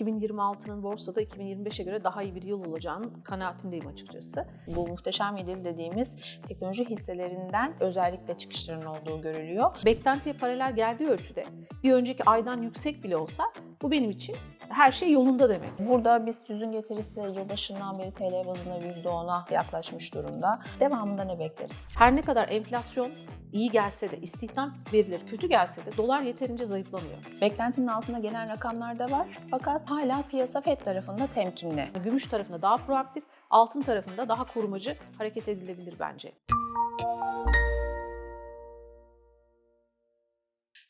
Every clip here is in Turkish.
2026'nın borsada 2025'e göre daha iyi bir yıl olacağının kanaatindeyim açıkçası. Bu muhteşem yedili dediğimiz teknoloji hisselerinden özellikle çıkışların olduğu görülüyor. Beklentiye paralel geldiği ölçüde bir önceki aydan yüksek bile olsa bu benim için her şey yolunda demek. Burada BIST 100'ün getirisi yılbaşından beri TL bazında %10'a yaklaşmış durumda. Devamında ne bekleriz? Her ne kadar enflasyon iyi gelse de, istihdam verileri kötü gelse de dolar yeterince zayıflamıyor. Beklentinin altında gelen rakamlar da var fakat hala piyasa FED tarafında temkinli. Gümüş tarafında daha proaktif, altın tarafında daha korumacı hareket edilebilir bence.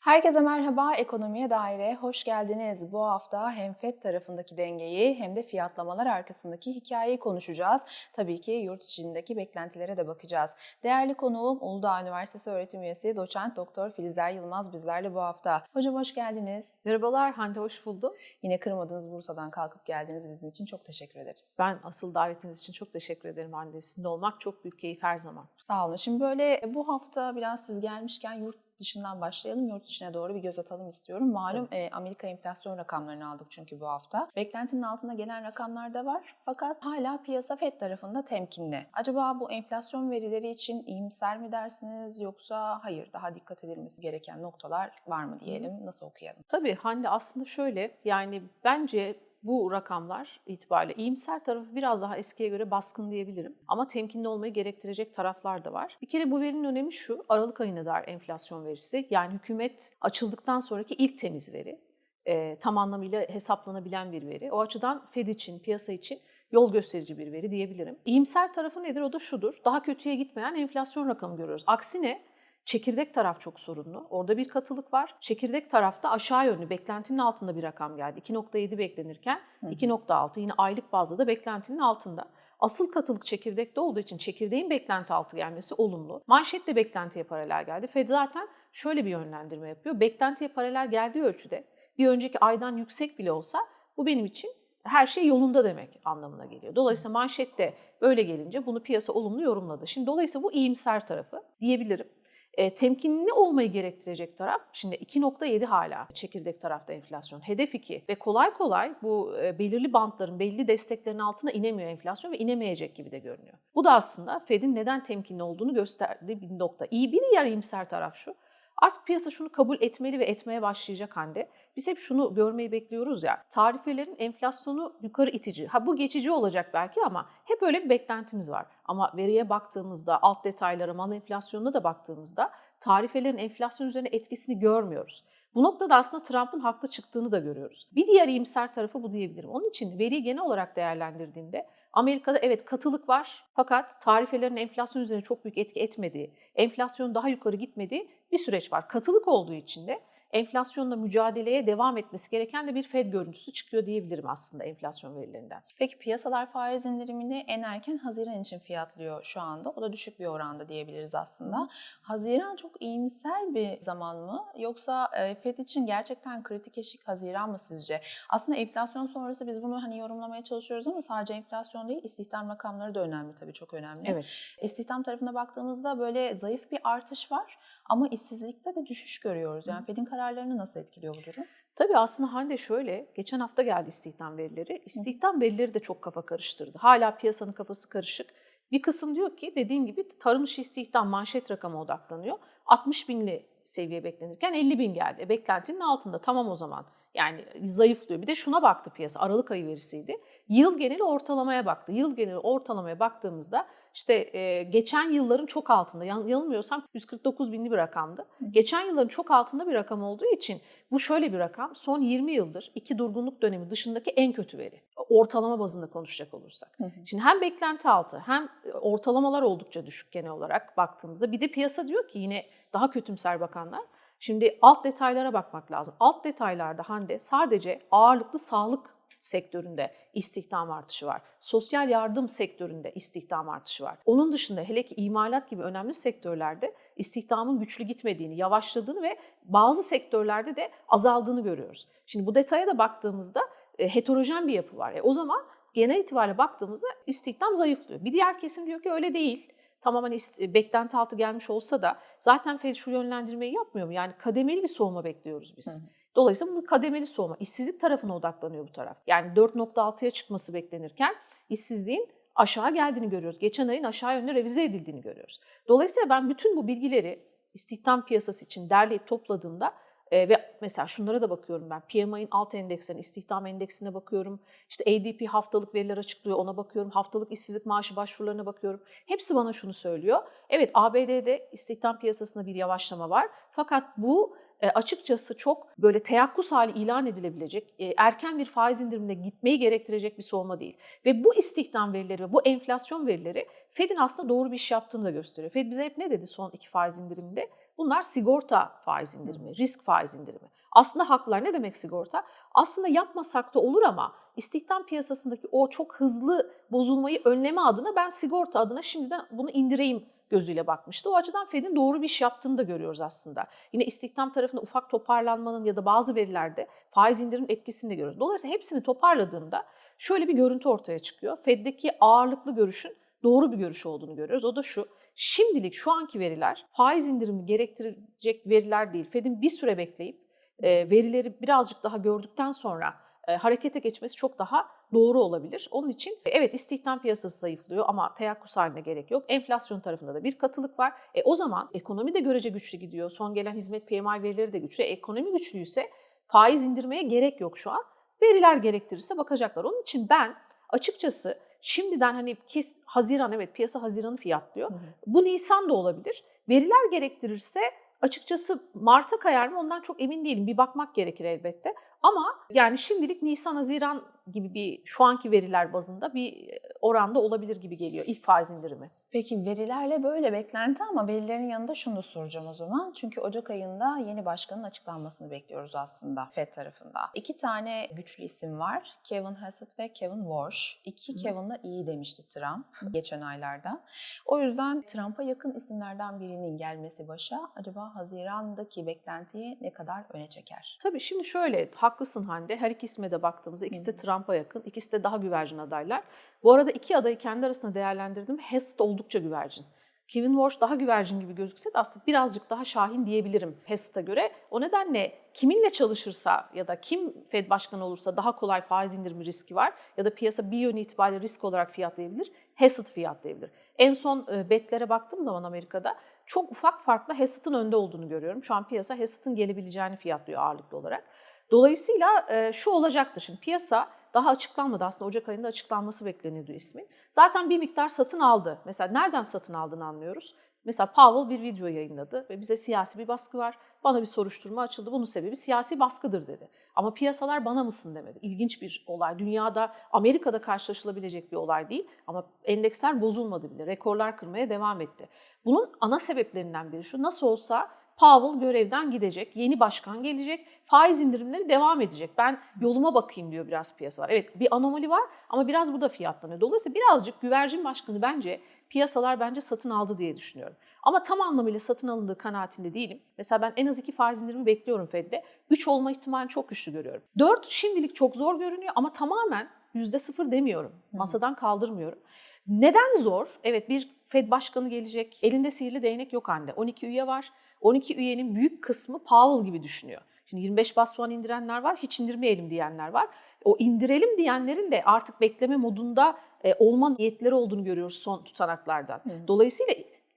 Herkese merhaba, Ekonomiye Daire hoş geldiniz. Bu hafta hem FED tarafındaki dengeyi hem de fiyatlamalar arkasındaki hikayeyi konuşacağız. Tabii ki yurt içindeki beklentilere de bakacağız. Değerli konuğum Uludağ Üniversitesi öğretim üyesi doçent doktor Filizer Yılmaz bizlerle bu hafta. Hocam hoş geldiniz. Merhabalar Hande, hoş buldum. Yine kırmadığınız Bursa'dan kalkıp geldiniz bizim için çok teşekkür ederiz. Ben asıl davetiniz için çok teşekkür ederim Hande. Sizinle olmak çok büyük keyif her zaman. Sağ olun. Şimdi böyle bu hafta biraz siz gelmişken yurt dışından başlayalım. Yurt içine doğru bir göz atalım istiyorum. Malum e, Amerika enflasyon rakamlarını aldık çünkü bu hafta. Beklentinin altında gelen rakamlar da var. Fakat hala piyasa FED tarafında temkinli. Acaba bu enflasyon verileri için iyimser mi dersiniz yoksa hayır daha dikkat edilmesi gereken noktalar var mı diyelim? Nasıl okuyalım? Tabii Hande aslında şöyle yani bence bu rakamlar itibariyle iyimser tarafı biraz daha eskiye göre baskın diyebilirim. Ama temkinli olmayı gerektirecek taraflar da var. Bir kere bu verinin önemi şu, Aralık ayına dair enflasyon verisi. Yani hükümet açıldıktan sonraki ilk temiz veri. E, tam anlamıyla hesaplanabilen bir veri. O açıdan Fed için, piyasa için yol gösterici bir veri diyebilirim. İyimser tarafı nedir? O da şudur. Daha kötüye gitmeyen enflasyon rakamı görüyoruz. Aksine Çekirdek taraf çok sorunlu. Orada bir katılık var. Çekirdek tarafta aşağı yönlü beklentinin altında bir rakam geldi. 2.7 beklenirken 2.6 yine aylık bazda da beklentinin altında. Asıl katılık çekirdekte olduğu için çekirdeğin beklenti altı gelmesi olumlu. Manşet de beklentiye paralel geldi. Fed zaten şöyle bir yönlendirme yapıyor. Beklentiye paralel geldiği ölçüde bir önceki aydan yüksek bile olsa bu benim için her şey yolunda demek anlamına geliyor. Dolayısıyla manşette böyle gelince bunu piyasa olumlu yorumladı. Şimdi dolayısıyla bu iyimser tarafı diyebilirim. E, temkinli olmayı gerektirecek taraf, şimdi 2.7 hala çekirdek tarafta enflasyon, hedef 2 ve kolay kolay bu e, belirli bantların, belli desteklerin altına inemiyor enflasyon ve inemeyecek gibi de görünüyor. Bu da aslında Fed'in neden temkinli olduğunu gösterdiği bir nokta. İyi bir yer iyimser taraf şu, artık piyasa şunu kabul etmeli ve etmeye başlayacak Hande. Biz hep şunu görmeyi bekliyoruz ya, tarifelerin enflasyonu yukarı itici. Ha bu geçici olacak belki ama hep öyle bir beklentimiz var. Ama veriye baktığımızda, alt detaylara, mal enflasyonuna da baktığımızda tarifelerin enflasyon üzerine etkisini görmüyoruz. Bu noktada aslında Trump'ın haklı çıktığını da görüyoruz. Bir diğer iyimser tarafı bu diyebilirim. Onun için veriyi genel olarak değerlendirdiğimde Amerika'da evet katılık var fakat tarifelerin enflasyon üzerine çok büyük etki etmediği, enflasyon daha yukarı gitmediği bir süreç var. Katılık olduğu için de enflasyonla mücadeleye devam etmesi gereken de bir Fed görüntüsü çıkıyor diyebilirim aslında enflasyon verilerinden. Peki piyasalar faiz indirimini en erken Haziran için fiyatlıyor şu anda. O da düşük bir oranda diyebiliriz aslında. Haziran çok iyimser bir zaman mı? Yoksa e, Fed için gerçekten kritik eşik Haziran mı sizce? Aslında enflasyon sonrası biz bunu hani yorumlamaya çalışıyoruz ama sadece enflasyon değil, istihdam rakamları da önemli tabii çok önemli. Evet. İstihdam tarafına baktığımızda böyle zayıf bir artış var. Ama işsizlikte de düşüş görüyoruz. Yani Fed'in kararlarını nasıl etkiliyor bu durum? Tabii aslında Hande şöyle, geçen hafta geldi istihdam verileri. İstihdam verileri de çok kafa karıştırdı. Hala piyasanın kafası karışık. Bir kısım diyor ki dediğin gibi tarım işi istihdam manşet rakamı odaklanıyor. 60 binli seviye beklenirken 50 bin geldi. E, beklentinin altında tamam o zaman. Yani zayıflıyor. Bir de şuna baktı piyasa. Aralık ayı verisiydi. Yıl geneli ortalamaya baktı. Yıl geneli ortalamaya baktığımızda işte e, geçen yılların çok altında, yan, yanılmıyorsam 149 binli bir rakamdı. Geçen yılların çok altında bir rakam olduğu için bu şöyle bir rakam, son 20 yıldır iki durgunluk dönemi dışındaki en kötü veri. Ortalama bazında konuşacak olursak. Hı hı. Şimdi hem beklenti altı hem ortalamalar oldukça düşük genel olarak baktığımızda. Bir de piyasa diyor ki yine daha kötümser bakanlar. Şimdi alt detaylara bakmak lazım. Alt detaylarda Hande sadece ağırlıklı sağlık sektöründe istihdam artışı var. Sosyal yardım sektöründe istihdam artışı var. Onun dışında hele ki imalat gibi önemli sektörlerde istihdamın güçlü gitmediğini, yavaşladığını ve bazı sektörlerde de azaldığını görüyoruz. Şimdi bu detaya da baktığımızda e, heterojen bir yapı var. E, o zaman genel itibariyle baktığımızda istihdam zayıflıyor. Bir diğer kesim diyor ki öyle değil. Tamamen ist- beklenti altı gelmiş olsa da zaten Fed şu yönlendirmeyi yapmıyor mu? Yani kademeli bir soğuma bekliyoruz biz. Hı hı. Dolayısıyla bu kademeli soğuma. İşsizlik tarafına odaklanıyor bu taraf. Yani 4.6'ya çıkması beklenirken işsizliğin aşağı geldiğini görüyoruz. Geçen ayın aşağı yönlü revize edildiğini görüyoruz. Dolayısıyla ben bütün bu bilgileri istihdam piyasası için derleyip topladığımda e, ve mesela şunlara da bakıyorum ben. PMI'nin alt endeksine, istihdam endeksine bakıyorum. İşte ADP haftalık veriler açıklıyor ona bakıyorum. Haftalık işsizlik maaşı başvurularına bakıyorum. Hepsi bana şunu söylüyor. Evet ABD'de istihdam piyasasında bir yavaşlama var. Fakat bu açıkçası çok böyle teyakkuz hali ilan edilebilecek, erken bir faiz indirimine gitmeyi gerektirecek bir soğuma değil. Ve bu istihdam verileri ve bu enflasyon verileri Fed'in aslında doğru bir iş yaptığını da gösteriyor. Fed bize hep ne dedi son iki faiz indiriminde? Bunlar sigorta faiz indirimi, risk faiz indirimi. Aslında haklılar. Ne demek sigorta? Aslında yapmasak da olur ama istihdam piyasasındaki o çok hızlı bozulmayı önleme adına ben sigorta adına şimdiden bunu indireyim gözüyle bakmıştı. O açıdan Fed'in doğru bir iş yaptığını da görüyoruz aslında. Yine istihdam tarafında ufak toparlanmanın ya da bazı verilerde faiz indirim etkisini de görüyoruz. Dolayısıyla hepsini toparladığımda şöyle bir görüntü ortaya çıkıyor. Fed'deki ağırlıklı görüşün doğru bir görüş olduğunu görüyoruz. O da şu. Şimdilik şu anki veriler faiz indirimini gerektirecek veriler değil. Fed'in bir süre bekleyip e, verileri birazcık daha gördükten sonra e, harekete geçmesi çok daha doğru olabilir. Onun için e, evet istihdam piyasası zayıflıyor ama teyakkuz haline gerek yok. Enflasyon tarafında da bir katılık var. E, o zaman ekonomi de görece güçlü gidiyor. Son gelen hizmet PMI verileri de güçlü. E, ekonomi güçlüyse faiz indirmeye gerek yok şu an. Veriler gerektirirse bakacaklar. Onun için ben açıkçası şimdiden hani kes Haziran evet piyasa Haziran'ı fiyatlıyor. Hı hı. Bu Nisan da olabilir. Veriler gerektirirse açıkçası Mart'a kayar mı ondan çok emin değilim. Bir bakmak gerekir elbette. Ama yani şimdilik Nisan-Haziran gibi bir şu anki veriler bazında bir oranda olabilir gibi geliyor ilk faiz indirimi. Peki verilerle böyle beklenti ama verilerin yanında şunu da soracağım o zaman. Çünkü Ocak ayında yeni başkanın açıklanmasını bekliyoruz aslında FED tarafında. İki tane güçlü isim var. Kevin Hassett ve Kevin Warsh. İki. Kevin'la iyi demişti Trump geçen aylarda. O yüzden Trump'a yakın isimlerden birinin gelmesi başa acaba Haziran'daki beklentiyi ne kadar öne çeker? Tabii şimdi şöyle haklısın Hande. Her iki isme de baktığımızda ikisi de. Trump'a yakın. ikisi de daha güvercin adaylar. Bu arada iki adayı kendi arasında değerlendirdim. Hest oldukça güvercin. Kevin Warsh daha güvercin gibi gözükse de aslında birazcık daha şahin diyebilirim Hest'e göre. O nedenle kiminle çalışırsa ya da kim Fed başkanı olursa daha kolay faiz indirimi riski var ya da piyasa bir yönü itibariyle risk olarak fiyatlayabilir. Hesed fiyatlayabilir. En son e, betlere baktığım zaman Amerika'da çok ufak farkla Hesed'in önde olduğunu görüyorum. Şu an piyasa Hesed'in gelebileceğini fiyatlıyor ağırlıklı olarak. Dolayısıyla e, şu olacaktır şimdi piyasa daha açıklanmadı aslında Ocak ayında açıklanması bekleniyordu ismin. Zaten bir miktar satın aldı. Mesela nereden satın aldığını anlıyoruz. Mesela Powell bir video yayınladı ve bize siyasi bir baskı var. Bana bir soruşturma açıldı. Bunun sebebi siyasi baskıdır dedi. Ama piyasalar bana mısın demedi. İlginç bir olay. Dünyada, Amerika'da karşılaşılabilecek bir olay değil. Ama endeksler bozulmadı bile. Rekorlar kırmaya devam etti. Bunun ana sebeplerinden biri şu. Nasıl olsa Powell görevden gidecek, yeni başkan gelecek, faiz indirimleri devam edecek. Ben yoluma bakayım diyor biraz piyasalar. Evet bir anomali var ama biraz bu da fiyatlanıyor. Dolayısıyla birazcık güvercin başkanı bence piyasalar bence satın aldı diye düşünüyorum. Ama tam anlamıyla satın alındığı kanaatinde değilim. Mesela ben en az iki faiz indirimi bekliyorum Fed'de. 3 olma ihtimalini çok güçlü görüyorum. 4 şimdilik çok zor görünüyor ama tamamen %0 demiyorum. Masadan kaldırmıyorum. Neden zor? Evet bir Fed başkanı gelecek. Elinde sihirli değnek yok anne. 12 üye var. 12 üyenin büyük kısmı Powell gibi düşünüyor. Şimdi 25 bas puan indirenler var, hiç indirmeyelim diyenler var. O indirelim diyenlerin de artık bekleme modunda e, olma niyetleri olduğunu görüyoruz son tutanaklardan. Dolayısıyla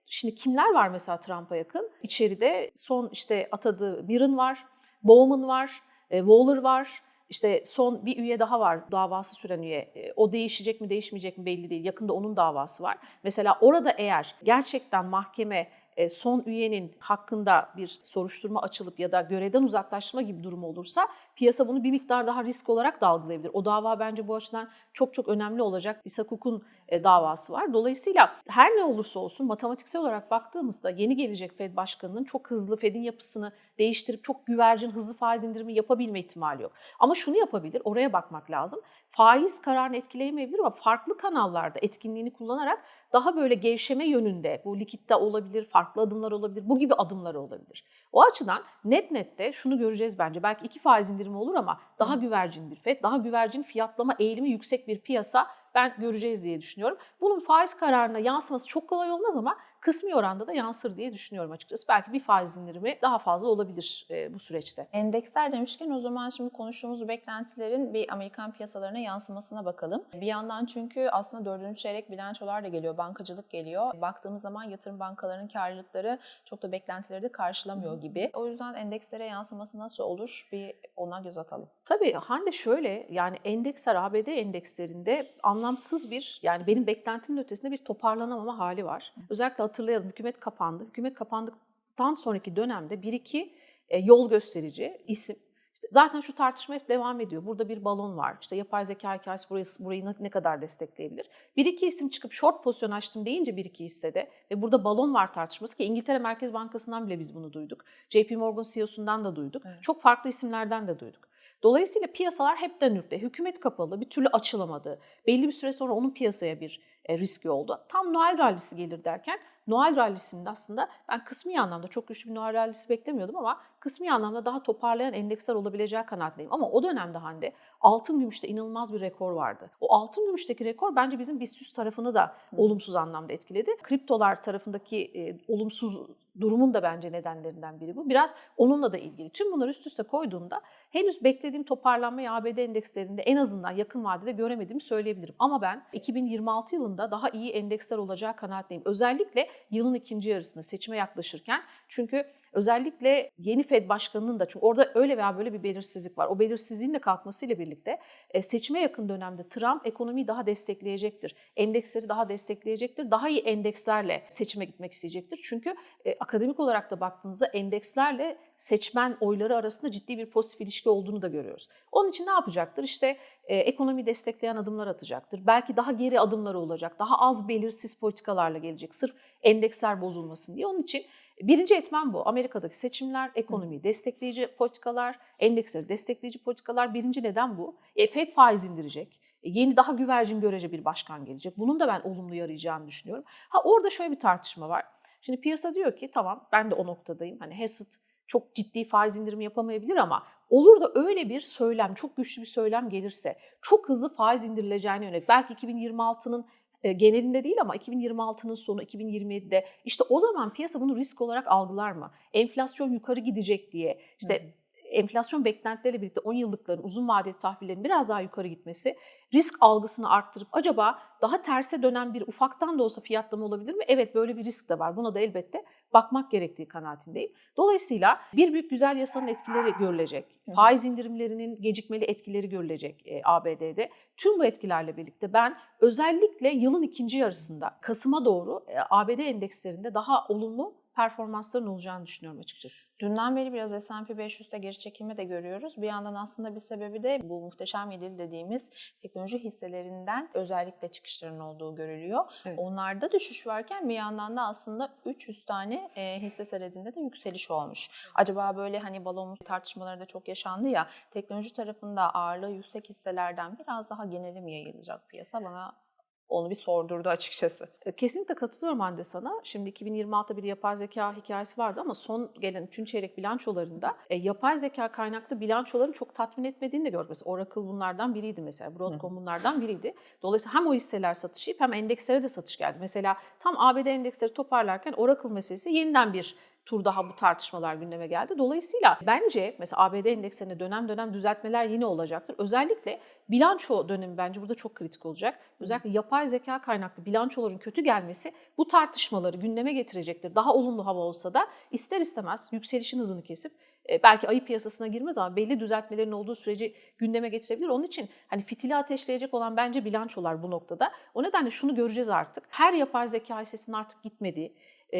şimdi kimler var mesela Trump'a yakın? İçeride son işte atadığı Biren var, Bowman var, e, Waller var. İşte son bir üye daha var, davası süren üye. E, O değişecek mi, değişmeyecek mi belli değil. Yakında onun davası var. Mesela orada eğer gerçekten mahkeme e, son üyenin hakkında bir soruşturma açılıp ya da görevden uzaklaştırma gibi durum olursa piyasa bunu bir miktar daha risk olarak da. O dava bence bu açıdan çok çok önemli olacak. İshakuk'un e, davası var. Dolayısıyla her ne olursa olsun matematiksel olarak baktığımızda yeni gelecek Fed başkanının çok hızlı Fed'in yapısını değiştirip çok güvercin hızlı faiz indirimi yapabilme ihtimali yok. Ama şunu yapabilir, oraya bakmak lazım. Faiz kararını etkileyemeyebilir ama farklı kanallarda etkinliğini kullanarak daha böyle gevşeme yönünde bu likitte olabilir, farklı adımlar olabilir, bu gibi adımlar olabilir. O açıdan net nette şunu göreceğiz bence. Belki iki faiz indirimi olur ama daha güvercin bir FED, daha güvercin fiyatlama eğilimi yüksek bir piyasa ben göreceğiz diye düşünüyorum. Bunun faiz kararına yansıması çok kolay olmaz ama kısmi oranda da yansır diye düşünüyorum açıkçası. Belki bir faiz indirimi daha fazla olabilir e, bu süreçte. Endeksler demişken o zaman şimdi konuştuğumuz beklentilerin bir Amerikan piyasalarına yansımasına bakalım. Bir yandan çünkü aslında dördüncü çeyrek bilançolar da geliyor, bankacılık geliyor. Baktığımız zaman yatırım bankalarının karlılıkları çok da beklentileri de karşılamıyor gibi. O yüzden endekslere yansıması nasıl olur? Bir ona göz atalım. Tabii Hande şöyle yani endeksler ABD endekslerinde anlamsız bir yani benim beklentimin ötesinde bir toparlanamama hali var. Özellikle hatırlayalım hükümet kapandı. Hükümet kapandıktan sonraki dönemde bir iki e, yol gösterici isim işte zaten şu tartışma hep devam ediyor. Burada bir balon var. İşte yapay zeka hikayesi burayı, burayı ne- kadar destekleyebilir? Bir iki isim çıkıp short pozisyon açtım deyince bir iki hissede ve burada balon var tartışması ki İngiltere Merkez Bankası'ndan bile biz bunu duyduk. JP Morgan CEO'sundan da duyduk. Evet. Çok farklı isimlerden de duyduk. Dolayısıyla piyasalar hepten ürkte. Hükümet kapalı, bir türlü açılamadı. Belli bir süre sonra onun piyasaya bir e, riski oldu. Tam Noel rallisi gelir derken Noel rallisinde aslında ben kısmi anlamda çok güçlü bir Noel rallisi beklemiyordum ama kısmi anlamda daha toparlayan endeksler olabileceği kanaatindeyim. Ama o dönemde Hande altın gümüşte inanılmaz bir rekor vardı. O altın gümüşteki rekor bence bizim BIST tarafını da olumsuz anlamda etkiledi. Kriptolar tarafındaki e, olumsuz durumun da bence nedenlerinden biri bu. Biraz onunla da ilgili. Tüm bunları üst üste koyduğumda henüz beklediğim toparlanmayı ABD endekslerinde en azından yakın vadede göremediğimi söyleyebilirim. Ama ben 2026 yılında daha iyi endeksler olacağı kanaatindeyim. Özellikle yılın ikinci yarısında seçime yaklaşırken. Çünkü özellikle yeni Fed başkanının da çünkü orada öyle veya böyle bir belirsizlik var. O belirsizliğin de kalkmasıyla birlikte e, seçime yakın dönemde Trump ekonomiyi daha destekleyecektir. Endeksleri daha destekleyecektir. Daha iyi endekslerle seçime gitmek isteyecektir. Çünkü e, akademik olarak da baktığınızda endekslerle seçmen oyları arasında ciddi bir pozitif ilişki olduğunu da görüyoruz. Onun için ne yapacaktır? İşte e, ekonomiyi destekleyen adımlar atacaktır. Belki daha geri adımları olacak. Daha az belirsiz politikalarla gelecek. Sırf endeksler bozulmasın diye. Onun için birinci etmen bu. Amerika'daki seçimler, ekonomiyi destekleyici politikalar, endeksleri destekleyici politikalar. Birinci neden bu. E, Fed faiz indirecek. E, Yeni daha güvercin görece bir başkan gelecek. Bunun da ben olumlu yarayacağını düşünüyorum. Ha orada şöyle bir tartışma var. Şimdi piyasa diyor ki tamam ben de o noktadayım. Hani Hassett çok ciddi faiz indirimi yapamayabilir ama olur da öyle bir söylem, çok güçlü bir söylem gelirse çok hızlı faiz indirileceğine yönelik belki 2026'nın e, genelinde değil ama 2026'nın sonu 2027'de işte o zaman piyasa bunu risk olarak algılar mı? Enflasyon yukarı gidecek diye işte enflasyon beklentileriyle birlikte 10 yıllıkların uzun vadeli tahvillerin biraz daha yukarı gitmesi risk algısını arttırıp acaba daha terse dönen bir ufaktan da olsa fiyatlama olabilir mi? Evet böyle bir risk de var. Buna da elbette bakmak gerektiği kanaatindeyim. Dolayısıyla bir büyük güzel yasanın etkileri görülecek. Faiz indirimlerinin gecikmeli etkileri görülecek e, ABD'de. Tüm bu etkilerle birlikte ben özellikle yılın ikinci yarısında Kasım'a doğru e, ABD endekslerinde daha olumlu performansların olacağını düşünüyorum açıkçası. Dünden beri biraz S&P 500'te geri çekilme de görüyoruz. Bir yandan aslında bir sebebi de bu muhteşem yedili dediğimiz teknoloji hisselerinden özellikle çıkışların olduğu görülüyor. Evet. Onlarda düşüş varken bir yandan da aslında 300 tane e, hisse senedinde de yükseliş olmuş. Acaba böyle hani balon tartışmaları da çok yaşandı ya teknoloji tarafında ağırlığı yüksek hisselerden biraz daha geneli mi yayılacak piyasa bana onu bir sordurdu açıkçası. E, Kesinlikle katılıyorum Hande sana. Şimdi 2026'da bir yapay zeka hikayesi vardı ama son gelen 3. çeyrek bilançolarında e, yapay zeka kaynaklı bilançoların çok tatmin etmediğini de gördük. Mesela Oracle bunlardan biriydi mesela. Broadcom bunlardan biriydi. Dolayısıyla hem o hisseler satış yiyip hem endekslere de satış geldi. Mesela tam ABD endeksleri toparlarken Oracle meselesi yeniden bir tur daha bu tartışmalar gündeme geldi. Dolayısıyla bence mesela ABD endekslerinde dönem dönem düzeltmeler yine olacaktır. Özellikle bilanço dönemi bence burada çok kritik olacak. Özellikle yapay zeka kaynaklı bilançoların kötü gelmesi bu tartışmaları gündeme getirecektir. Daha olumlu hava olsa da ister istemez yükselişin hızını kesip e, belki ayı piyasasına girmez ama belli düzeltmelerin olduğu süreci gündeme getirebilir. Onun için hani fitili ateşleyecek olan bence bilançolar bu noktada. O nedenle şunu göreceğiz artık. Her yapay zeka hissesinin artık gitmediği,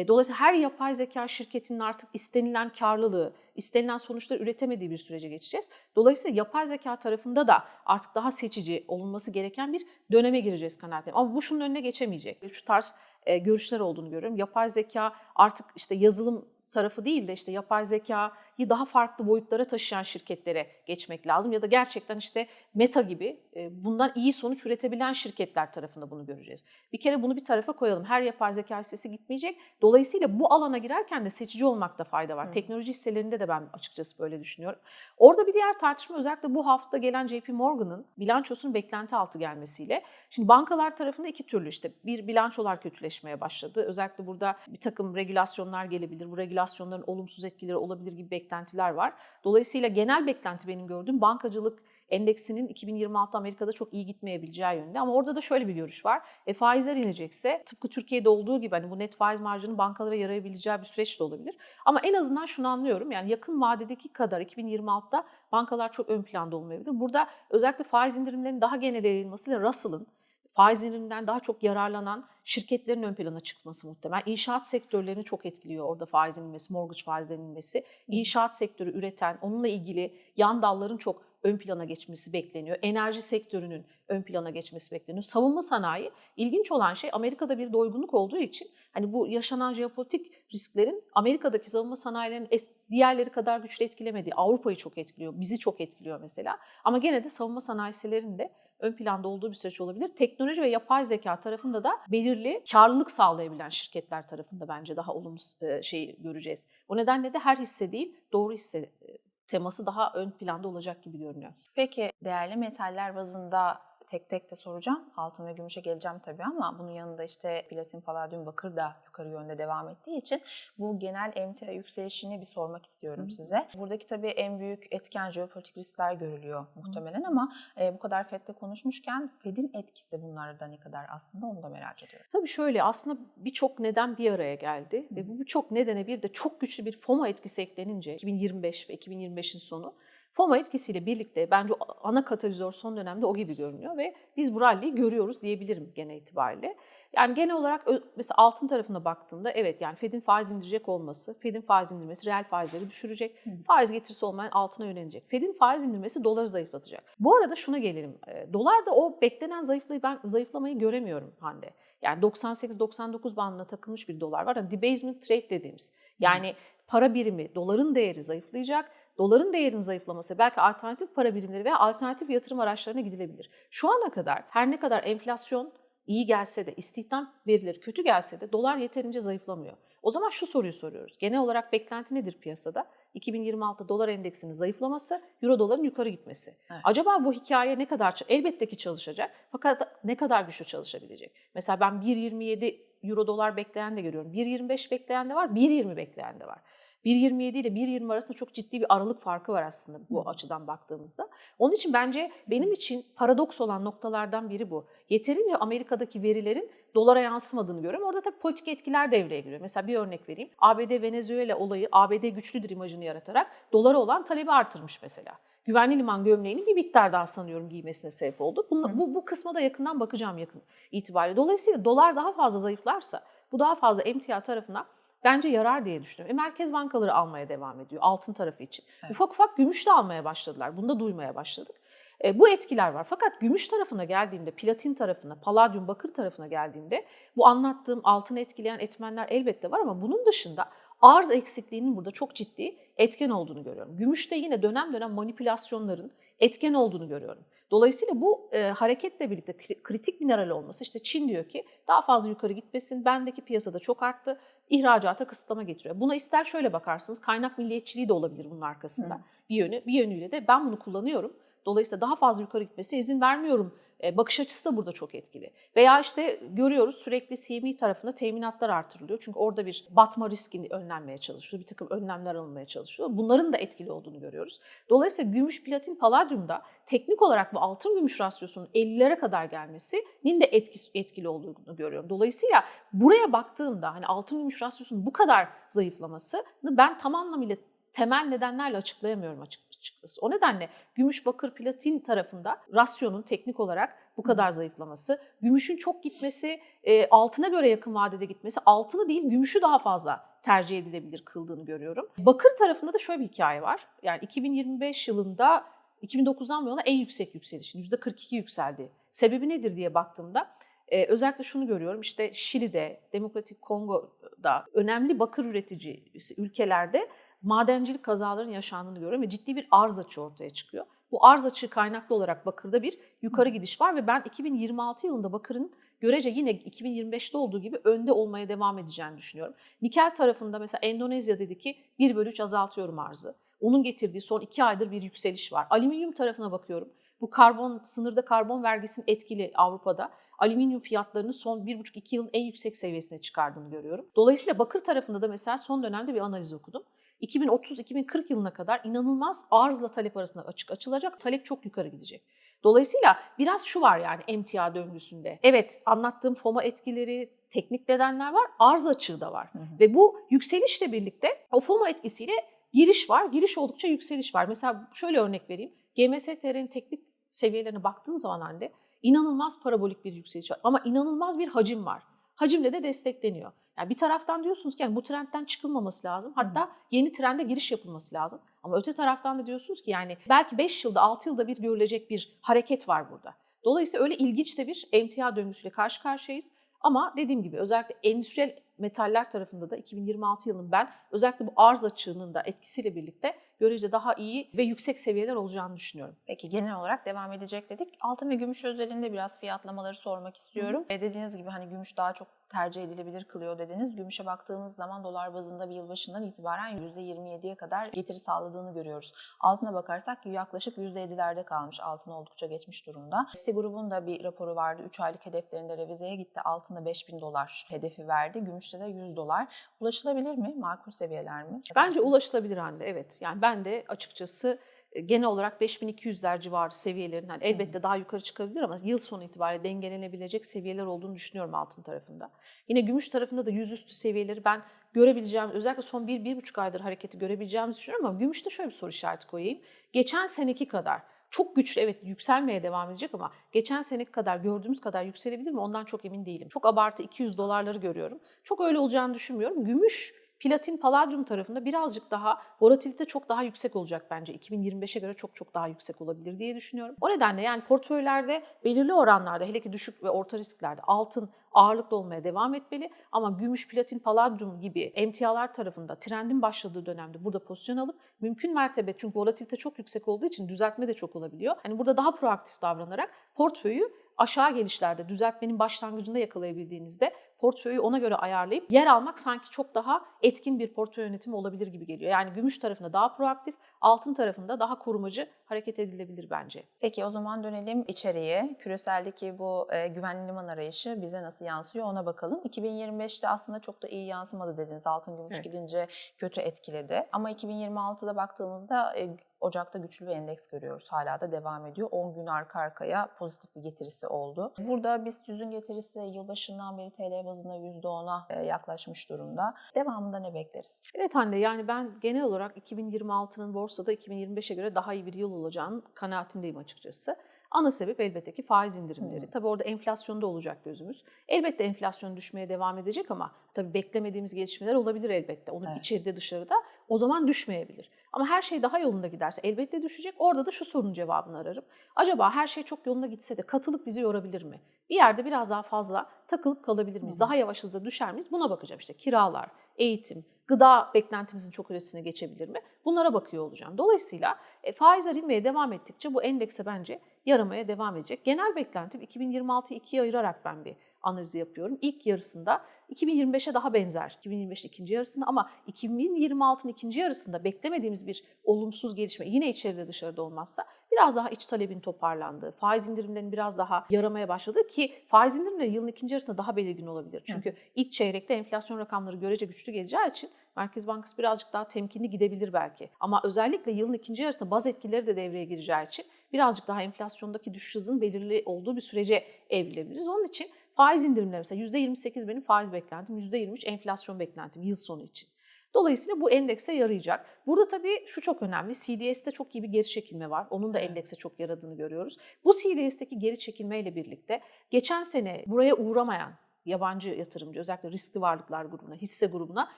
Dolayısıyla her yapay zeka şirketinin artık istenilen karlılığı, istenilen sonuçları üretemediği bir sürece geçeceğiz. Dolayısıyla yapay zeka tarafında da artık daha seçici olunması gereken bir döneme gireceğiz kanaatindeyim. Ama bu şunun önüne geçemeyecek. Şu tarz görüşler olduğunu görüyorum. Yapay zeka artık işte yazılım tarafı değil de işte yapay zeka daha farklı boyutlara taşıyan şirketlere geçmek lazım. Ya da gerçekten işte Meta gibi e, bundan iyi sonuç üretebilen şirketler tarafında bunu göreceğiz. Bir kere bunu bir tarafa koyalım. Her yapay zeka hissesi gitmeyecek. Dolayısıyla bu alana girerken de seçici olmakta fayda var. Hı. Teknoloji hisselerinde de ben açıkçası böyle düşünüyorum. Orada bir diğer tartışma özellikle bu hafta gelen JP Morgan'ın bilançosunun beklenti altı gelmesiyle. Şimdi bankalar tarafında iki türlü işte bir bilançolar kötüleşmeye başladı. Özellikle burada bir takım regülasyonlar gelebilir. Bu regülasyonların olumsuz etkileri olabilir gibi beklentiler var. Dolayısıyla genel beklenti benim gördüğüm bankacılık endeksinin 2026 Amerika'da çok iyi gitmeyebileceği yönde. Ama orada da şöyle bir görüş var. E, faizler inecekse tıpkı Türkiye'de olduğu gibi hani bu net faiz marjının bankalara yarayabileceği bir süreç de olabilir. Ama en azından şunu anlıyorum. Yani yakın vadedeki kadar 2026'da bankalar çok ön planda olmayabilir. Burada özellikle faiz indirimlerinin daha genel yayılmasıyla Russell'ın faiz indiriminden daha çok yararlanan şirketlerin ön plana çıkması muhtemel. İnşaat sektörlerini çok etkiliyor orada faiz inmesi, mortgage faizlerinin inmesi. İnşaat sektörü üreten, onunla ilgili yan dalların çok ön plana geçmesi bekleniyor. Enerji sektörünün ön plana geçmesi bekleniyor. Savunma sanayi ilginç olan şey Amerika'da bir doygunluk olduğu için hani bu yaşanan jeopolitik risklerin Amerika'daki savunma sanayilerinin diğerleri kadar güçlü etkilemediği Avrupa'yı çok etkiliyor, bizi çok etkiliyor mesela. Ama gene de savunma sanayi hisselerinin de ön planda olduğu bir süreç olabilir. Teknoloji ve yapay zeka tarafında da belirli karlılık sağlayabilen şirketler tarafında bence daha olumlu şey göreceğiz. O nedenle de her hisse değil, doğru hisse e, teması daha ön planda olacak gibi görünüyor. Peki değerli metaller bazında tek tek de soracağım. Altın ve gümüşe geleceğim tabii ama bunun yanında işte platin, paladyum, bakır da yukarı yönde devam ettiği için bu genel emtia yükselişini bir sormak istiyorum Hı hı. size. Buradaki tabii en büyük etken jeopolitik riskler görülüyor muhtemelen ama e, bu kadar FED'le konuşmuşken FED'in etkisi bunlarda ne kadar aslında onu da merak ediyorum. Tabii şöyle aslında birçok neden bir araya geldi ve bu birçok nedene bir de çok güçlü bir FOMO etkisi eklenince 2025 ve 2025'in sonu FOMO etkisiyle birlikte bence ana katalizör son dönemde o gibi görünüyor ve biz bu rally'yi görüyoruz diyebilirim gene itibariyle. Yani genel olarak mesela altın tarafına baktığımda evet yani Fed'in faiz indirecek olması, Fed'in faiz indirmesi reel faizleri düşürecek. Hı. Faiz getirisi olmayan altına yönelecek. Fed'in faiz indirmesi doları zayıflatacak. Bu arada şuna gelelim. E, Dolarda o beklenen zayıflayı ben zayıflamayı göremiyorum Hande. Yani 98-99 bandına takılmış bir dolar var. Hani debasement trade dediğimiz. Yani para birimi, doların değeri zayıflayacak. Doların değerinin zayıflaması belki alternatif para birimleri veya alternatif yatırım araçlarına gidilebilir. Şu ana kadar her ne kadar enflasyon iyi gelse de, istihdam verileri kötü gelse de dolar yeterince zayıflamıyor. O zaman şu soruyu soruyoruz. Genel olarak beklenti nedir piyasada? 2026 dolar endeksinin zayıflaması, euro doların yukarı gitmesi. Evet. Acaba bu hikaye ne kadar elbette ki çalışacak fakat ne kadar güçlü çalışabilecek? Mesela ben 1.27 euro dolar bekleyen de görüyorum. 1.25 bekleyen de var, 1.20 bekleyen de var. 1.27 ile 1.20 arasında çok ciddi bir aralık farkı var aslında bu açıdan baktığımızda. Onun için bence benim için paradoks olan noktalardan biri bu. Yeterince Amerika'daki verilerin dolara yansımadığını görüyorum. Orada tabii politik etkiler devreye giriyor. Mesela bir örnek vereyim. ABD Venezuela olayı ABD güçlüdür imajını yaratarak dolara olan talebi artırmış mesela. Güvenli liman gömleğini bir miktar daha sanıyorum giymesine sebep oldu. Hı. bu, bu kısma da yakından bakacağım yakın itibariyle. Dolayısıyla dolar daha fazla zayıflarsa bu daha fazla emtia tarafına bence yarar diye düşünüyorum. E, merkez bankaları almaya devam ediyor altın tarafı için. Evet. Ufak ufak gümüş de almaya başladılar. Bunu da duymaya başladık. E, bu etkiler var. Fakat gümüş tarafına geldiğimde, platin tarafına, paladyum, bakır tarafına geldiğimde bu anlattığım altını etkileyen etmenler elbette var ama bunun dışında arz eksikliğinin burada çok ciddi etken olduğunu görüyorum. Gümüşte yine dönem dönem manipülasyonların etken olduğunu görüyorum. Dolayısıyla bu e, hareketle birlikte kri- kritik mineral olması işte Çin diyor ki daha fazla yukarı gitmesin, bendeki piyasada çok arttı, ihracata kısıtlama getiriyor. Buna ister şöyle bakarsınız, kaynak milliyetçiliği de olabilir bunun arkasında Hı. bir yönü. Bir yönüyle de ben bunu kullanıyorum. Dolayısıyla daha fazla yukarı gitmesine izin vermiyorum. E, bakış açısı da burada çok etkili. Veya işte görüyoruz sürekli CME tarafında teminatlar artırılıyor. Çünkü orada bir batma riskini önlenmeye çalışılıyor. Bir takım önlemler alınmaya çalışılıyor. Bunların da etkili olduğunu görüyoruz. Dolayısıyla gümüş, platin, paladyumda teknik olarak bu altın gümüş rasyosunun 50'lere kadar gelmesinin de etkisi, etkili olduğunu görüyorum. Dolayısıyla buraya baktığımda hani altın gümüş rasyosunun bu kadar zayıflamasını ben tam anlamıyla temel nedenlerle açıklayamıyorum açık açıkçası. O nedenle gümüş, bakır, platin tarafında rasyonun teknik olarak bu kadar zayıflaması, gümüşün çok gitmesi, e, altına göre yakın vadede gitmesi, altını değil gümüşü daha fazla tercih edilebilir kıldığını görüyorum. Bakır tarafında da şöyle bir hikaye var. Yani 2025 yılında 2009'dan bu yana en yüksek yükselişin %42 yükseldi. Sebebi nedir diye baktığımda e, özellikle şunu görüyorum. İşte Şili'de, Demokratik Kongo'da önemli bakır üreticisi ülkelerde madencilik kazalarının yaşandığını görüyorum ve ciddi bir arz açığı ortaya çıkıyor. Bu arz açığı kaynaklı olarak bakırda bir yukarı gidiş var ve ben 2026 yılında bakırın görece yine 2025'te olduğu gibi önde olmaya devam edeceğini düşünüyorum. Nikel tarafında mesela Endonezya dedi ki 1 bölü 3 azaltıyorum arzı. Onun getirdiği son 2 aydır bir yükseliş var. Alüminyum tarafına bakıyorum. Bu karbon sınırda karbon vergisinin etkili Avrupa'da alüminyum fiyatlarını son 1,5-2 yılın en yüksek seviyesine çıkardığını görüyorum. Dolayısıyla bakır tarafında da mesela son dönemde bir analiz okudum. 2030-2040 yılına kadar inanılmaz arzla talep arasında açık açılacak. Talep çok yukarı gidecek. Dolayısıyla biraz şu var yani emtia döngüsünde. Evet anlattığım FOMA etkileri, teknik nedenler var, arz açığı da var. Hı hı. Ve bu yükselişle birlikte o FOMA etkisiyle giriş var. Giriş oldukça yükseliş var. Mesela şöyle örnek vereyim. GMS-TR'nin teknik seviyelerine baktığım zaman halde inanılmaz parabolik bir yükseliş var. Ama inanılmaz bir hacim var. Hacimle de destekleniyor. Yani bir taraftan diyorsunuz ki yani bu trendten çıkılmaması lazım. Hatta yeni trende giriş yapılması lazım. Ama öte taraftan da diyorsunuz ki yani belki 5 yılda 6 yılda bir görülecek bir hareket var burada. Dolayısıyla öyle ilginç de bir emtia döngüsüyle karşı karşıyayız. Ama dediğim gibi özellikle endüstriyel metaller tarafında da 2026 yılının ben özellikle bu arz açığının da etkisiyle birlikte görece daha iyi ve yüksek seviyeler olacağını düşünüyorum. Peki genel olarak devam edecek dedik. Altın ve gümüş özelinde biraz fiyatlamaları sormak istiyorum. E dediğiniz gibi hani gümüş daha çok tercih edilebilir kılıyor dediniz. Gümüşe baktığımız zaman dolar bazında bir yılbaşından itibaren %27'ye kadar getiri sağladığını görüyoruz. Altına bakarsak yaklaşık %7'lerde kalmış. Altın oldukça geçmiş durumda. Citi grubun da bir raporu vardı. 3 aylık hedeflerinde revizeye gitti. Altında 5000 dolar hedefi verdi. De 100 dolar. Ulaşılabilir mi? Makul seviyeler mi? Bence ulaşılabilir Hande evet. Yani ben de açıkçası e, genel olarak 5200'ler civarı seviyelerin hani elbette daha yukarı çıkabilir ama yıl sonu itibariyle dengelenebilecek seviyeler olduğunu düşünüyorum altın tarafında. Yine gümüş tarafında da yüzüstü seviyeleri ben görebileceğim, özellikle son 1-1,5 aydır hareketi görebileceğimizi düşünüyorum ama gümüşte şöyle bir soru işareti koyayım. Geçen seneki kadar çok güçlü evet yükselmeye devam edecek ama geçen seneki kadar gördüğümüz kadar yükselebilir mi ondan çok emin değilim. Çok abartı 200 dolarları görüyorum. Çok öyle olacağını düşünmüyorum. Gümüş Platin, paladyum tarafında birazcık daha volatilite çok daha yüksek olacak bence. 2025'e göre çok çok daha yüksek olabilir diye düşünüyorum. O nedenle yani portföylerde belirli oranlarda hele ki düşük ve orta risklerde altın ağırlıklı olmaya devam etmeli. Ama gümüş, platin, paladyum gibi emtialar tarafında trendin başladığı dönemde burada pozisyon alıp mümkün mertebe çünkü volatilite çok yüksek olduğu için düzeltme de çok olabiliyor. Hani burada daha proaktif davranarak portföyü aşağı gelişlerde düzeltmenin başlangıcında yakalayabildiğinizde portföyü ona göre ayarlayıp yer almak sanki çok daha etkin bir portföy yönetimi olabilir gibi geliyor. Yani gümüş tarafında daha proaktif, altın tarafında daha korumacı hareket edilebilir bence. Peki o zaman dönelim içeriye. Küreseldeki bu e, güvenli liman arayışı bize nasıl yansıyor ona bakalım. 2025'te aslında çok da iyi yansımadı dediniz. Altın gümüş Evet. gidince kötü etkiledi. Ama 2026'da baktığımızda e, Ocak'ta güçlü bir endeks görüyoruz. Hala da devam ediyor. 10 gün arka arkaya pozitif bir getirisi oldu. Burada BIST 100'ün getirisi yılbaşından beri TL bazında %10'a e, yaklaşmış durumda. Devamında ne bekleriz? Evet Hande yani ben genel olarak 2026'nın borsada 2025'e göre daha iyi bir yıl olacağının kanaatindeyim açıkçası. Ana sebep elbette ki faiz indirimleri. Hı. Tabii orada enflasyonda olacak gözümüz. Elbette enflasyon düşmeye devam edecek ama tabii beklemediğimiz gelişmeler olabilir elbette. Onun Evet. içeride dışarıda o zaman düşmeyebilir. Ama her şey daha yolunda giderse elbette düşecek. Orada da şu sorunun cevabını ararım. Acaba her şey çok yolunda gitse de katılık bizi yorabilir mi? Bir yerde biraz daha fazla takılıp kalabilir miyiz? Daha yavaş hızda düşer miyiz? Buna bakacağım işte kiralar, eğitim, gıda beklentimizin çok ötesine geçebilir mi? Bunlara bakıyor olacağım. Dolayısıyla e, faizler inmeye devam ettikçe bu endekse bence yaramaya devam edecek. Genel beklentim 2026'yı ikiye ayırarak ben bir analizi yapıyorum. İlk yarısında 2025'e daha benzer. 2025'in ikinci yarısında ama 2026'ın ikinci yarısında beklemediğimiz bir olumsuz gelişme yine içeride dışarıda olmazsa biraz daha iç talebin toparlandığı, faiz indirimlerinin biraz daha yaramaya başladığı ki faiz indirimleri yılın ikinci yarısında daha belirgin olabilir. Çünkü ilk çeyrekte enflasyon rakamları görece güçlü geleceği için Merkez Bankası birazcık daha temkinli gidebilir belki. Ama özellikle yılın ikinci yarısında baz etkileri de devreye gireceği için birazcık daha enflasyondaki düşüş hızının belirli olduğu bir sürece evrilebiliriz. Onun için faiz indirimleri mesela %28 benim faiz beklentim, %23 enflasyon beklentim yıl sonu için. Dolayısıyla bu endekse yarayacak. Burada tabii şu çok önemli. CDS'te çok iyi bir geri çekilme var. Onun da endekse çok yaradığını görüyoruz. Bu CDS'teki geri çekilmeyle birlikte geçen sene buraya uğramayan yabancı yatırımcı özellikle riskli varlıklar grubuna, hisse grubuna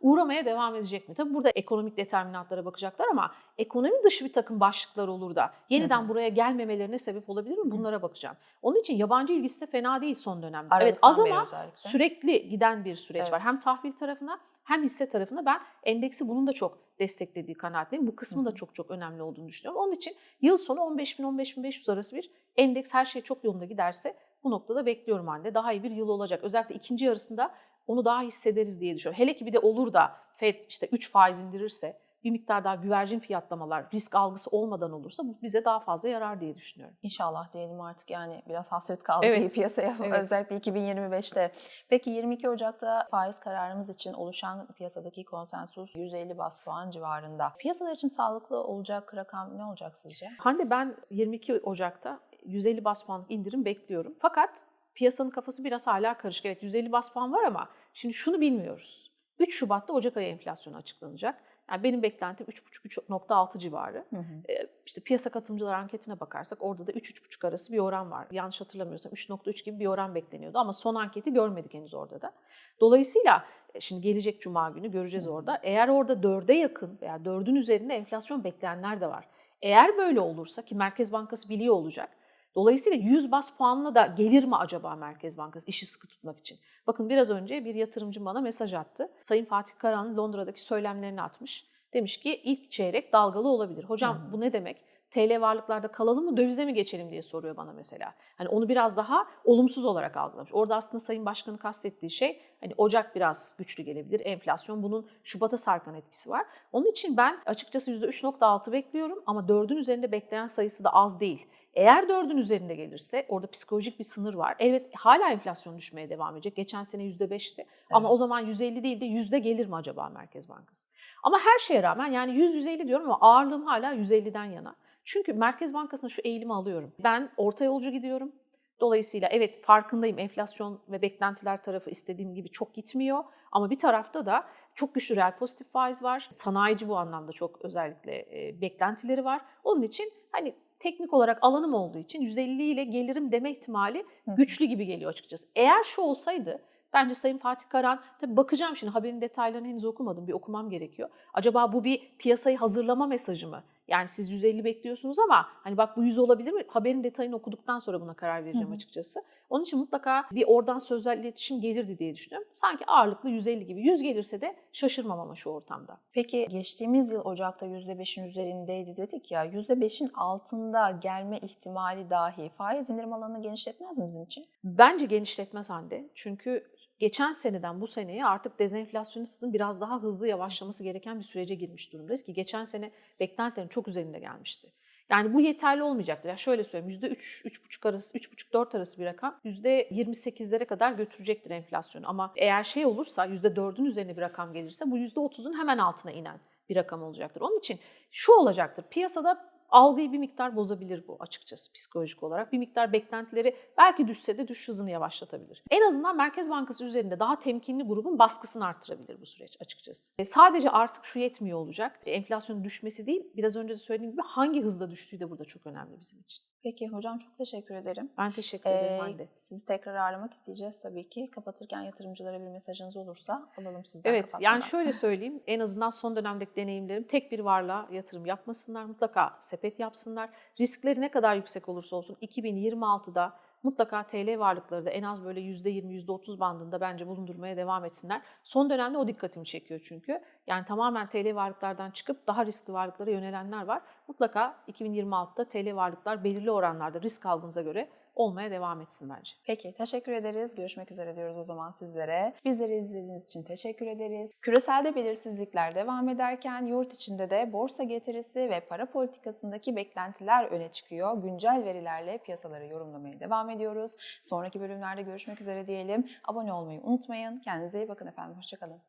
uğramaya devam edecek mi? Tabii burada ekonomik determinantlara bakacaklar ama ekonomi dışı bir takım başlıklar olur da yeniden Hı hı. buraya gelmemelerine sebep olabilir mi? Bunlara bakacağım. Onun için yabancı ilgisi de fena değil son dönemde. evet Aralıktan az beri ama özellikle. sürekli giden bir süreç Evet. var. Hem tahvil tarafına hem hisse tarafına ben endeksi bunun da çok desteklediği kanaatindeyim. Bu kısmın da çok çok önemli olduğunu düşünüyorum. Onun için yıl sonu 15.000-15.500 arası bir endeks her şey çok yolunda giderse bu noktada bekliyorum halde. Daha iyi bir yıl olacak. Özellikle ikinci yarısında onu daha hissederiz diye düşünüyorum. Hele ki bir de olur da FED işte 3 faiz indirirse bir miktar daha güvercin fiyatlamalar, risk algısı olmadan olursa bu bize daha fazla yarar diye düşünüyorum. İnşallah diyelim artık yani biraz hasret kaldı Evet. piyasaya Evet. özellikle 2025'te. Peki 22 Ocak'ta faiz kararımız için oluşan piyasadaki konsensus 150 bas puan civarında. Piyasalar için sağlıklı olacak rakam ne olacak sizce? Hande ben 22 Ocak'ta 150 bas puan indirim bekliyorum. Fakat piyasanın kafası biraz hala karışık. Evet 150 bas puan var ama şimdi şunu bilmiyoruz. 3 Şubat'ta Ocak ayı enflasyonu açıklanacak. Yani benim beklentim 3,5-3,6 civarı. Ee, İşte piyasa katılımcılar anketine bakarsak orada da 3-3,5 arası bir oran var. Yanlış hatırlamıyorsam 3,3 gibi bir oran bekleniyordu ama son anketi görmedik henüz orada da. Dolayısıyla e, şimdi gelecek cuma günü göreceğiz Hı hı. orada. Eğer orada 4'e yakın veya 4'ün üzerinde enflasyon bekleyenler de var. Eğer böyle olursa ki Merkez Bankası biliyor olacak. Dolayısıyla 100 bas puanla da gelir mi acaba Merkez Bankası işi sıkı tutmak için? Bakın biraz önce bir yatırımcı bana mesaj attı. Sayın Fatih Karahan Londra'daki söylemlerini atmış. Demiş ki ilk çeyrek dalgalı olabilir. Hocam bu ne demek? TL varlıklarda kalalım mı dövize mi geçelim diye soruyor bana mesela. Hani onu biraz daha olumsuz olarak algılamış. Orada aslında Sayın Başkan'ın kastettiği şey hani Ocak biraz güçlü gelebilir. Enflasyon bunun Şubat'a sarkan etkisi var. Onun için ben açıkçası %3.6 bekliyorum ama 4'ün üzerinde bekleyen sayısı da az değil. Eğer 4'ün üzerinde gelirse orada psikolojik bir sınır var. Evet hala enflasyon düşmeye devam edecek. Geçen sene %5'ti ama Evet. o zaman 150 değil de yüzde gelir mi acaba Merkez Bankası? Ama her şeye rağmen yani 100-150 diyorum ama ağırlığım hala 150'den yana. Çünkü Merkez Bankası'na şu eğilimi alıyorum. Ben orta yolcu gidiyorum. Dolayısıyla evet farkındayım enflasyon ve beklentiler tarafı istediğim gibi çok gitmiyor. Ama bir tarafta da çok güçlü reel pozitif faiz var. Sanayici bu anlamda çok özellikle beklentileri var. Onun için hani teknik olarak alanım olduğu için 150 ile gelirim deme ihtimali güçlü gibi geliyor açıkçası. Eğer şu olsaydı bence Sayın Fatih Karan, tabii bakacağım şimdi haberin detaylarını henüz okumadım, bir okumam gerekiyor. Acaba bu bir piyasayı hazırlama mesajı mı? Yani siz 150 bekliyorsunuz ama hani bak bu 100 olabilir mi? Haberin detayını okuduktan sonra buna karar vereceğim Hı açıkçası. Onun için mutlaka bir oradan sözel iletişim gelirdi diye düşünüyorum. Sanki ağırlıklı 150 gibi. 100 gelirse de şaşırmam ama şu ortamda. Peki geçtiğimiz yıl Ocak'ta %5'in üzerindeydi dedik ya %5'in altında gelme ihtimali dahi faiz indirim alanını genişletmez mi bizim için? Bence genişletmez Hande. Çünkü geçen seneden bu seneye artık dezenflasyonistizm biraz daha hızlı yavaşlaması gereken bir sürece girmiş durumdayız ki geçen sene beklentilerin çok üzerinde gelmişti. Yani bu yeterli olmayacaktır. Ya şöyle söyleyeyim %3, 3,5 arası, 3,5-4 arası bir rakam %28'lere kadar götürecektir enflasyonu. Ama eğer şey olursa %4'ün üzerine bir rakam gelirse bu %30'un hemen altına inen bir rakam olacaktır. Onun için şu olacaktır. Piyasada algıyı bir miktar bozabilir bu açıkçası psikolojik olarak. Bir miktar beklentileri belki düşse de düşüş hızını yavaşlatabilir. En azından Merkez Bankası üzerinde daha temkinli grubun baskısını arttırabilir bu süreç açıkçası. E, sadece artık şu yetmiyor olacak. E, enflasyonun düşmesi değil, biraz önce de söylediğim gibi hangi hızda düştüğü de burada çok önemli bizim için. Peki hocam çok teşekkür ederim. Ben teşekkür ederim Ee, Hande. sizi tekrar ağırlamak isteyeceğiz tabii ki. Kapatırken yatırımcılara bir mesajınız olursa alalım sizden Evet, kapatmadan. yani şöyle söyleyeyim, en azından son dönemdeki deneyimlerim tek bir varlığa yatırım yapmasınlar, mutlaka sepet yapsınlar. Riskleri ne kadar yüksek olursa olsun 2026'da mutlaka TL varlıkları da en az böyle %20, %30 bandında bence bulundurmaya devam etsinler. Son dönemde o dikkatimi çekiyor çünkü. Yani tamamen TL varlıklardan çıkıp daha riskli varlıklara yönelenler var. Mutlaka 2026'da TL varlıklar belirli oranlarda risk aldığınıza göre olmaya devam etsin bence. Peki teşekkür ederiz. Görüşmek üzere diyoruz o zaman sizlere. Bizleri izlediğiniz için teşekkür ederiz. Küreselde belirsizlikler devam ederken yurt içinde de borsa getirisi ve para politikasındaki beklentiler öne çıkıyor. Güncel verilerle piyasaları yorumlamaya devam ediyoruz. Sonraki bölümlerde görüşmek üzere diyelim. Abone olmayı unutmayın. Kendinize iyi bakın efendim. Hoşçakalın.